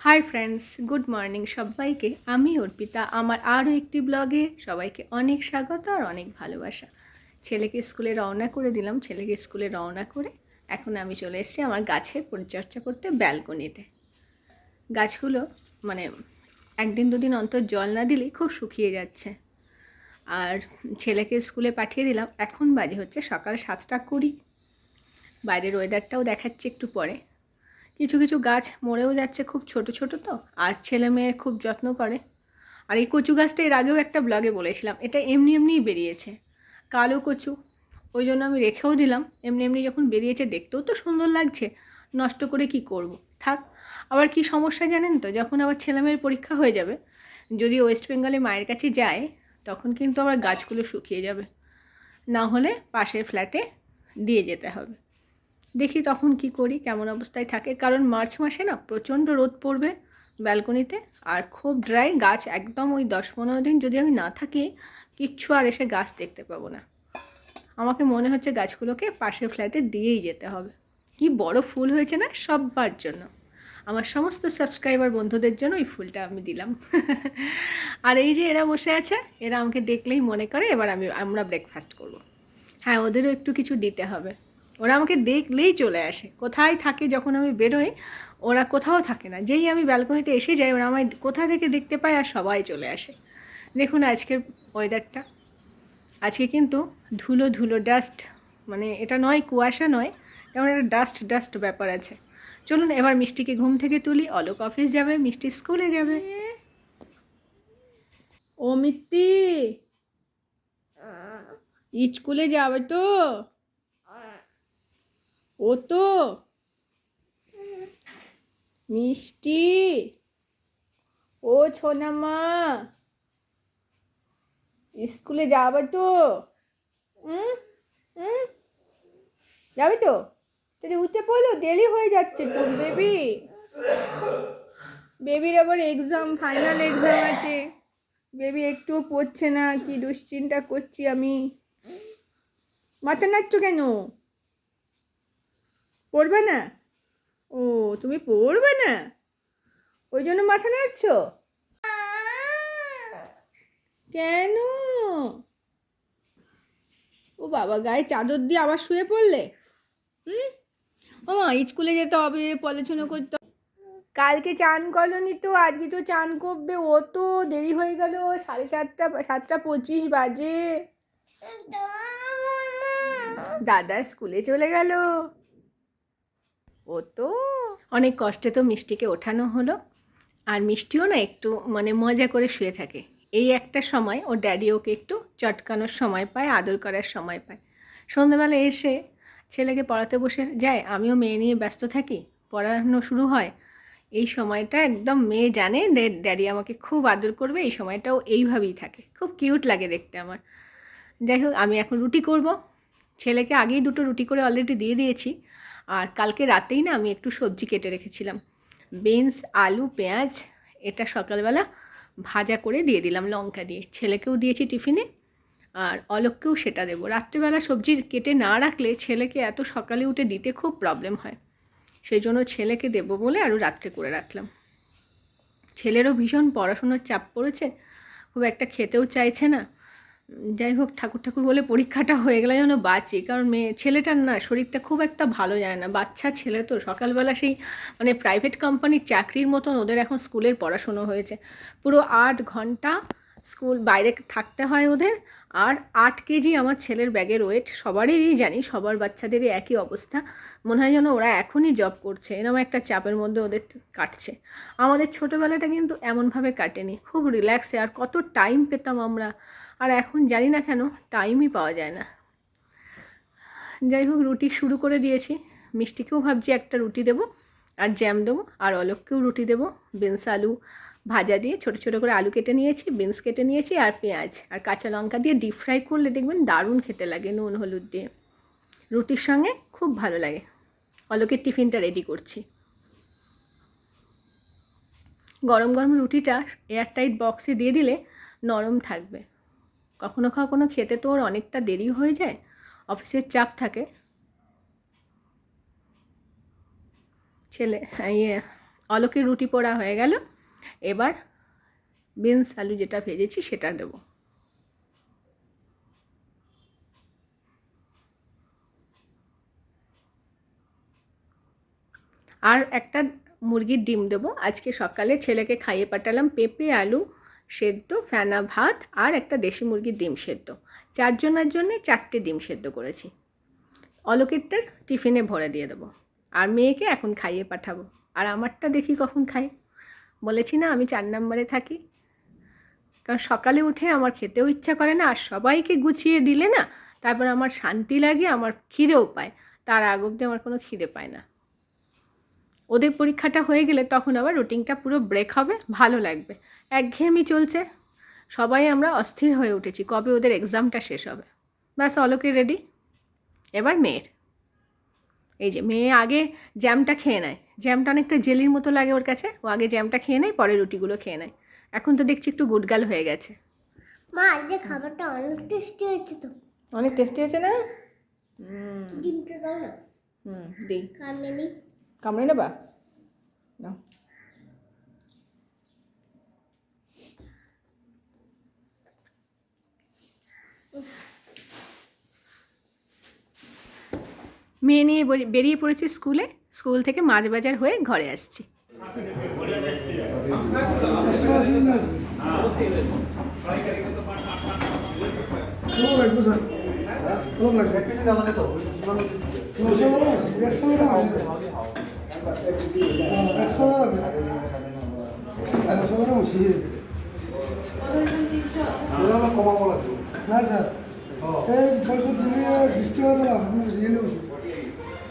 Hi friends good morning সবাইকে। আমি অর্পিতা। আমার আরও একটি ব্লগে সবাইকে অনেক স্বাগত আর অনেক ভালোবাসা। ছেলেকে স্কুলে রওনা করে দিলাম। ছেলেকে স্কুলে রওনা করে এখন আমি চলে এসেছি আমার গাছের পরিচর্যা করতে ব্যালকনিতে। গাছগুলো মানে একদিন দুদিন অন্তর জল না দিলেই খুব শুকিয়ে যাচ্ছে। আর ছেলেকে স্কুলে পাঠিয়ে দিলাম। এখন বাজে হচ্ছে সকাল সাতটা কুড়ি। বাইরের ওয়েদারটাও দেখাচ্ছি একটু পরে। কিছু কিছু গাছ মরেও যাচ্ছে খুব ছোট ছোট তো, আর ছেলে মেয়ে খুব যত্ন করে। আর এই কচু গাছটা এর আগেও একটা ব্লগে বলেছিলাম, এটা এমনি এমনিই বেরিয়েছে। কালো কচু, ওই জন্য আমি রেখেও দিলাম, এমনি এমনি যখন বেরিয়েছে দেখতেও তো সুন্দর লাগছে, নষ্ট করে কি করব। থাক, আবার কি সমস্যা জানেন তো, যখন আবার ছেলেমেয়ের পরীক্ষা হয়ে যাবে, যদি ওয়েস্ট বেঙ্গলে মায়ের কাছে যায়, তখন কিন্তু আবার গাছগুলো শুকিয়ে যাবে। না হলে পাশের ফ্ল্যাটে দিয়ে যেতে হবে। দেখি তখন কি করি, কেমন অবস্থায় থাকে। কারণ মার্চ মাসে না প্রচণ্ড রোদ পড়বে ব্যালকনিতে, আর খুব ড্রাই গাছ একদম ওই দশ পনেরো দিন যদি আমি না থাকি, কিচ্ছু আর এসে গাছ দেখতে পাবো না। আমাকে মনে হচ্ছে গাছগুলোকে পাশের ফ্ল্যাটে দিয়েই যেতে হবে। কি বড় ফুল হয়েছে না সববার জন্য। আমার সমস্ত সাবস্ক্রাইবার বন্ধুদের জন্য ওই ফুলটা আমি দিলাম। আর এই যে এরা বসে আছে, এরা আমাকে দেখলেই মনে করে, এবার আমি, আমরা ব্রেকফাস্ট করব। হ্যাঁ ওদেরও একটু কিছু দিতে হবে। ওরা আমাকে দেখলেই চলে আসে। কোথায় থাকে যখন আমি বেরোই, ওরা কোথাও থাকে না। যেই আমি ব্যালকনিতে এসে যাই, ওরা আমায় কোথা থেকে দেখতে পায় আর সবাই চলে আসে। দেখুন আজকের ওয়েদারটা আজকে কিন্তু ধুলো ধুলো ডাস্ট মানে এটা নয়, কুয়াশা নয় যেমন একটা ডাস্ট ডাস্ট ব্যাপার আছে। চলুন এবার মিষ্টিকে ঘুম থেকে তুলি, অলোক অফিস যাবে, মিষ্টি স্কুলে যাবে। ও মিত্তি স্কুলে যাবে তো? ও তো। মিষ্টি। ও ছোনামা স্কুলে যাবে তো? যাবে তো? তাহলে উঠে পড়ল, দেরি হয়ে যাচ্ছে তো, বেবি। বেবির আবার এক্সাম ফাইনাল এক্সাম আছে। বেবি একটুও পড়ছে না, কি দুশ্চিন্তা করছি আমি। মাথা নাচছো কেন? পড়বে না? ও, তুমি পড়বে না? ওই জন্য মাথা নাড়ছ? কেন? ও বাবা, গায়ে চাদর দিয়ে আবার শুয়ে পড়লে? হুম? ও স্কুলে যেতে হবে পড়াশুনো করতে। কালকে চান করনি তো, আজকে তো চান করবে। ও তো দেরি হয়ে গেল, সাড়ে সাতটা সাতটা পঁচিশ বাজে। দাদা, স্কুলে চলে গেল। ও তো। অনেক কষ্টে তো মিষ্টিকে ওঠানো হলো। আর মিষ্টিও না একটু মানে মজা করে শুয়ে থাকে। এই একটা সময় ওর ড্যাডি ওকে একটু চটকানোর সময় পায়, আদর করার সময় পায়। সন্ধ্যাবেলা এসে ছেলেকে পড়াতে বসে যায়, আমিও মেয়ে নিয়ে ব্যস্ত থাকি? পড়ানো শুরু হয়? এই সময়টা একদম মেয়ে জানে ড্যাডি আমাকে খুব আদর করবে, এই সময়টাও এইভাবেই থাকে। খুব কিউট লাগে দেখতে আমার। যাই হোক, আমি এখন রুটি করব। ছেলেকে আগেই দুটো রুটি করে অলরেডি দিয়ে দিয়েছি। আর কালকে রাতেই না আমি একটু সবজি কেটে রেখেছিলাম। বিনস, আলু, পেঁয়াজ, এটা সকালবেলা ভাজা করে দিয়ে দিলাম লঙ্কা দিয়ে। ছেলেকেও দিয়েছি টিফিনে আর অলোককেও সেটা দেবো। রাত্রেবেলা সবজি কেটে না রাখলে ছেলেকে এত সকালে উঠে দিতে খুব প্রবলেম হয়। সেই জন্য ছেলেকে দেবো বলে আরও রাত্রে করে রাখলাম। ছেলেরও ভীষণ পড়াশোনার চাপ পড়েছে, খুব একটা খেতেও চাইছে না। যাই হোক, ঠাকুর ঠাকুর বলে পরীক্ষাটা হয়ে গেলে যেন বাঁচি। কারণ মেয়ে, ছেলেটার না, শরীরটা খুব একটা ভালো যায় না। বাচ্চা ছেলে তো, সকালবেলা সেই মানে প্রাইভেট কোম্পানির চাকরির মতন ওদের এখন স্কুলের পড়াশুনো হয়েছে। পুরো আট ঘণ্টা স্কুল বাইরে থাকতে হয় ওদের। আর আট কেজি আমার ছেলের ব্যাগের ওয়েট সবারই জানি, সবার বাচ্চাদেরই একই অবস্থা। মনে হয় যেন ওরা এখনই জব করছে এরকম একটা চাপের মধ্যে ওদের কাটছে। আমাদের ছোটোবেলাটা কিন্তু এমনভাবে কাটেনি, খুব রিল্যাক্সে আর কত টাইম পেতাম আমরা। আর এখন জানি না কেন টাইমই পাওয়া যায় না। যাই হোক, রুটি শুরু করে দিয়েছি। মিষ্টিকেও ভাবছি একটা রুটি দেবো, আর জ্যাম দেবো, আর অলোককেও রুটি দেবো, বিনস আলু ভাজা দিয়ে ছোটো ছোটো করে আলু কেটে নিয়েছি, বিনস কেটে নিয়েছি আর পেঁয়াজ। আর কাঁচা লঙ্কা দিয়ে ডিপ ফ্রাই করলে দেখবেন দারুণ খেতে লাগে নুন, হলুদ দিয়ে। রুটির সঙ্গে খুব ভালো লাগে। অলোকের টিফিনটা রেডি করছি। গরম গরম রুটিটা এয়ারটাইট বক্সে দিয়ে দিলে নরম থাকবে। কখনো কখনো খেতে তো ওর অনেকটা দেরি হয়ে যায়, অফিসের চাপ থাকে। ছেলে ইয়ে অলোকের রুটি পোড়া হয়ে গেল। এবার বিনস আলু যেটা ভেজেছি সেটা দেবো। আর একটা মুরগির ডিম দেবো। আজকে সকালে ছেলেকে খাইয়ে পাঠালাম পেঁপে, আলু সেদ্ধ, ফেনা ভাত আর একটা দেশি মুরগির ডিম সেদ্ধ। চারজনের জন্য চারটে ডিম সেদ্ধ করেছি। অলোকেরটার টিফিনে ভরে দিয়ে দেবো। আর মেয়েকে এখন খাইয়ে পাঠাবো। আর আমারটা দেখি কখন খাই বলেছি না, আমি চার নম্বরে থাকি। কারণ সকালে উঠে আমার খেতেও ইচ্ছা করে না, আর সবাইকে গুছিয়ে দিলে না, তারপর আমার শান্তি লাগে, আমার খিদেও পায়। তার আগ অব্দি আমার কোনো খিদে পায় না। ওদের পরীক্ষাটা হয়ে গেলে তখন আবার রুটিনটা পুরো ব্রেক হবে, ভালো লাগবে। একঘেয়েমি চলছে। সবাই আমরা অস্থির হয়ে উঠেছি, কবে ওদের এক্সামটা শেষ হবে। ব্যাস, অলোকে রেডি। এবার মেয়ের। এই যে, মেয়ে আগে জ্যামটা খেয়ে নেয়। জ্যামটা অনেকটা জেলির মতো লাগে ওর কাছে। ও আগে জ্যামটা খেয়ে নেয় পরে রুটিগুলো খেয়ে নেয়। এখন তো দেখছি একটু গুডগাল হয়ে গেছে। মা আজকে খাবারটা অনেক টেস্টি হয়েছে তো। অনেক টেস্টি হয়েছে না? ডিমটা দাও না। হুম দিই। কামড়ে নি। কামড়ে নেবা? না মেয়ে নিয়ে বরি- বেরিয়ে পড়েছে স্কুলে। স্কুল থেকে মাছ বাজার হয়ে ঘরে আসছি। না স্যার। এই ছয়শো দিলে বিশ টাকা দিলাম আপনার রিয়েল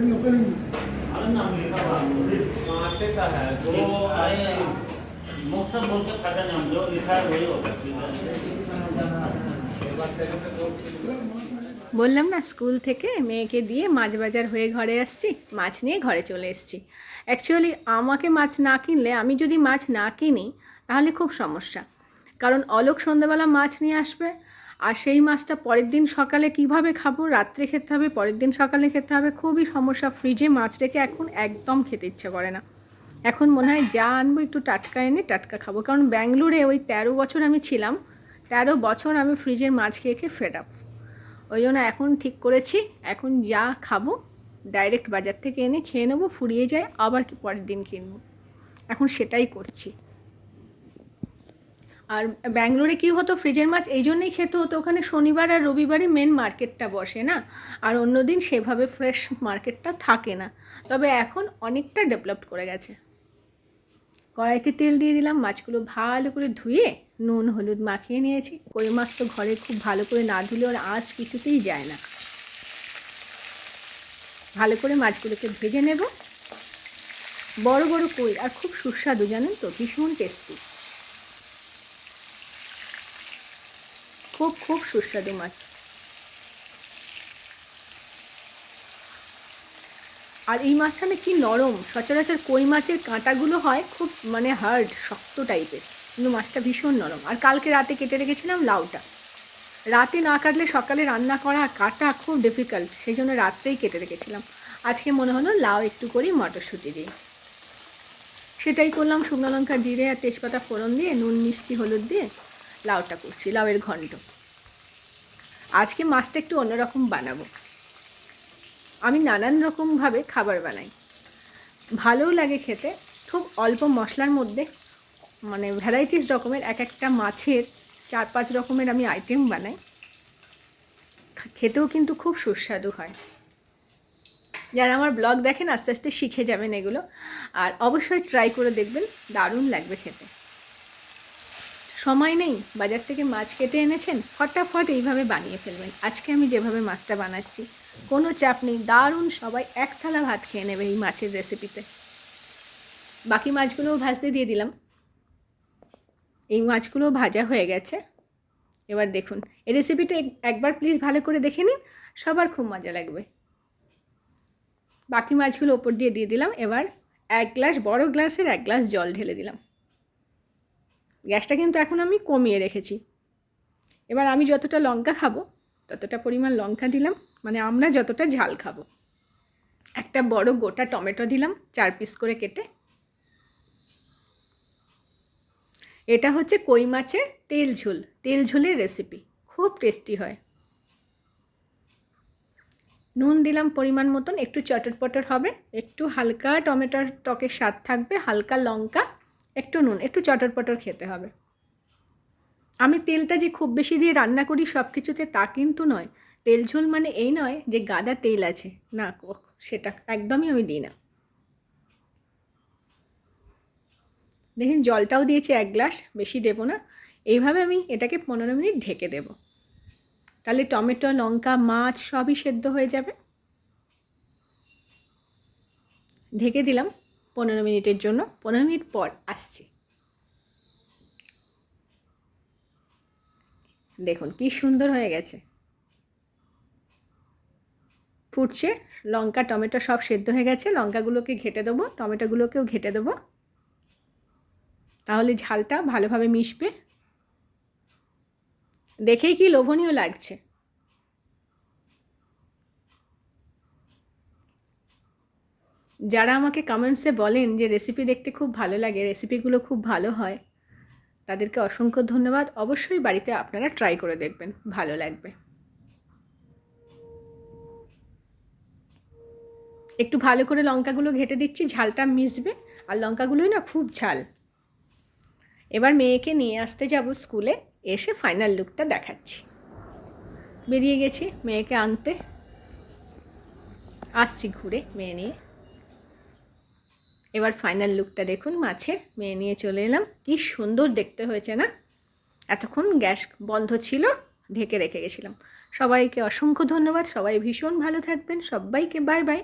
হ্যাঁ? I know. দাদা बाबू लोकल मासे का है जो आए मुख से बोल के खाता नहीं हम जो लिखा है वही होगा ठीक है বললাম না স্কুল থেকে মেয়েকে দিয়ে মাছ বাজার হয়ে ঘরে আসছি মাছ নিয়ে ঘরে চলে এসেছি অ্যাকচুয়ালি আমাকে মাছ না কিনলে আমি যদি মাছ না কিনি তাহলে খুব সমস্যা কারণ অলোক সন্ধ্যাবেলা মাছ নিয়ে আসবে আর সেই মাছটা পরের দিন সকালে কীভাবে খাব, রাত্রে খেতে হবে, পরের দিন সকালে খেতে হবে, খুবই সমস্যা। ফ্রিজে মাছ রেখে এখন একদম খেতে ইচ্ছে করে না। এখন মনে হয় যা আনব একটু টাটকা এনে টাটকা খাব। কারণ ব্যাঙ্গালোরে ওই তেরো বছর আমি ছিলাম, তেরো বছর আমি ফ্রিজের মাছ খেয়ে খেয়ে ফেড আপ ওই জন্য এখন ঠিক করেছি, এখন যা খাব ডাইরেক্ট বাজার থেকে এনে খেয়ে নেব, ফুরিয়ে যায়, আবার কি পরের দিন কিনবো। এখন সেটাই করছি। আর ব্যাঙ্গালোরে কী হতো, ফ্রিজের মাছ এই জন্যই খেতে হতো। ওখানে শনিবার আর রবিবারই মেন মার্কেটটা বসে না? আর অন্যদিন সেভাবে ফ্রেশ মার্কেটটা থাকে না। তবে এখন অনেকটা ডেভেলপ করে গেছে। কড়াইতে তেল দিয়ে দিলাম, মাছগুলো ভালো করে ধুয়ে নুন, হলুদ মাখিয়ে নিয়েছি। কই মাছ তো ঘরে খুব ভালো করে না ধুলে ওর আঁশ কিছুতেই যায় না। ভালো করে মাছগুলোকে ভেজে নেব। বড় বড় কই, আর খুব সুস্বাদু, জানেন তো? ভীষণ টেস্টি খুব খুব সুস্বাদু মাছ। আর এই মাছটা না কি নরম, সচরাচর কই মাছের কাঁটাগুলো হয় খুব মানে হার্ড শক্ত টাইপের কিন্তু মাছটা ভীষণ নরম। আর কালকে রাতে কেটে রেখেছিলাম লাউটা। রাতে না কাটলে সকালে রান্না করা কাটা খুব ডিফিকাল্ট সেই জন্য রাত্রেই কেটে রেখেছিলাম। আজকে মনে হলো লাউ একটু করি মটরশুঁটি দিয়ে সেটাই করলাম শুকনো লঙ্কা জিরে আর তেজপাতা ফোড়ন দিয়ে, নুন, মিষ্টি, হলুদ দিয়ে। লাউটা করছি, লাউয়ের ঘন্ট। আজকে মাছটা একটু অন্যরকম বানাবো। আমি নানান রকমভাবে খাবার বানাই। ভালোও লাগে খেতে, খুব অল্প মশলার মধ্যে মানে ভ্যারাইটিস রকমের এক একটা মাছের চার পাঁচ রকমের আমি আইটেম বানাই। খেতেও কিন্তু খুব সুস্বাদু হয়। যারা আমার ব্লগ দেখেন, আস্তে আস্তে শিখে যাবেন এগুলো। আর অবশ্যই ট্রাই করে দেখবেন, দারুণ লাগবে খেতে। সময় নেই, বাজার থেকে মাছ কেটে এনেছেন, ফটাফট এইভাবে বানিয়ে ফেলবেন। আজকে আমি যেভাবে মাছটা বানাচ্ছি, কোনো চাপ নেই, দারুণ সবাই এক থালা ভাত খেয়ে নেবে এই মাছের রেসিপিতে বাকি মাছগুলোও ভাজতে দিয়ে দিলাম। এই মাছগুলো ভাজা হয়ে গেছে। এবার দেখুন, এই রেসিপিটা এক- একবার প্লিজ ভালো করে দেখে নিন, সবার খুব মজা লাগবে। বাকি মাছগুলো ওপর দিয়ে দিয়ে দিলাম, এবার এক গ্লাস বড় গ্লাসের এক গ্লাস জল ঢেলে দিলাম। গ্যাসটা কিন্তু এখন আমি কমিয়ে রেখেছি। এবার আমি যতটা লঙ্কা খাব, ততটা পরিমাণ লঙ্কা দিলাম মানে আমরা যতটা ঝাল খাব। একটা বড় গোটা টমেটো দিলাম, চার পিস করে কেটে। এটা হচ্ছে কই মাছের তেল ঝোল, তেল ঝোলের রেসিপি খুব টেস্টি হয়। নুন দিলাম পরিমাণ মতন, একটু চটর পটর হবে, একটু হালকা টমেটোর টকের স্বাদ থাকবে, হালকা লঙ্কা একটু নুন, একটু চটর পটর খেতে হবে। আমি তেলটা যে খুব বেশি দিয়ে রান্না করি সব কিছুতে তা কিন্তু নয়। তেল ঝোল মানে এই নয় যে গাদা তেল আছে। না সেটা একদমই আমি দিই না। দেখুন, জলটাও দিয়েছি এক গ্লাস, বেশি দেবো না। এইভাবে আমি এটাকে পনেরো মিনিট ঢেকে দেব। তাহলে টমেটো, লঙ্কা, মাছ সবই সেদ্ধ হয়ে যাবে। ঢেকে দিলাম। পনেরো মিনিটের জন্য, পনেরো মিনিট পর আসছি। দেখুন কি সুন্দর হয়ে গেছে। ফুটছে, লঙ্কা, টমেটো সব সেদ্ধ হয়ে গেছে, লঙ্কাগুলোকে ঘেটে দেবো, টমেটোগুলোকেও ঘেটে দেবো। তাহলে ঝালটা ভালোভাবে মিশবে। দেখেই কি লোভনীয় লাগছে। যারা আমাকে কমেন্টসে বলেন যে রেসিপি দেখতে খুব ভালো লাগে রেসিপিগুলো খুব ভালো হয়, তাদেরকে অসংখ্য ধন্যবাদ। অবশ্যই বাড়িতে আপনারা ট্রাই করে দেখবেন, ভালো লাগবে। একটু ভালো করে লঙ্কাগুলো ঘেটে দিচ্ছি, ঝালটা মিশবে, আর লঙ্কাগুলোই না খুব ঝাল। এবার মেয়েকে নিয়ে আসতে যাব স্কুলে, এসে ফাইনাল লুকটা দেখাচ্ছি। বেরিয়ে গেছি মেয়েকে আনতে। আসছি ঘুরে মেয়ে নিয়ে। এবার ফাইনাল লুকটা দেখুন, মাছের। মেয়ে নিয়ে চলে এলাম। কি সুন্দর দেখতে হয়েছে না? এতক্ষণ গ্যাস বন্ধ ছিল, ঢেকে রেখে গেছিলাম। সবাইকে অসংখ্য ধন্যবাদ, সবাই ভীষণ ভালো থাকবেন, সবাইকে বাই বাই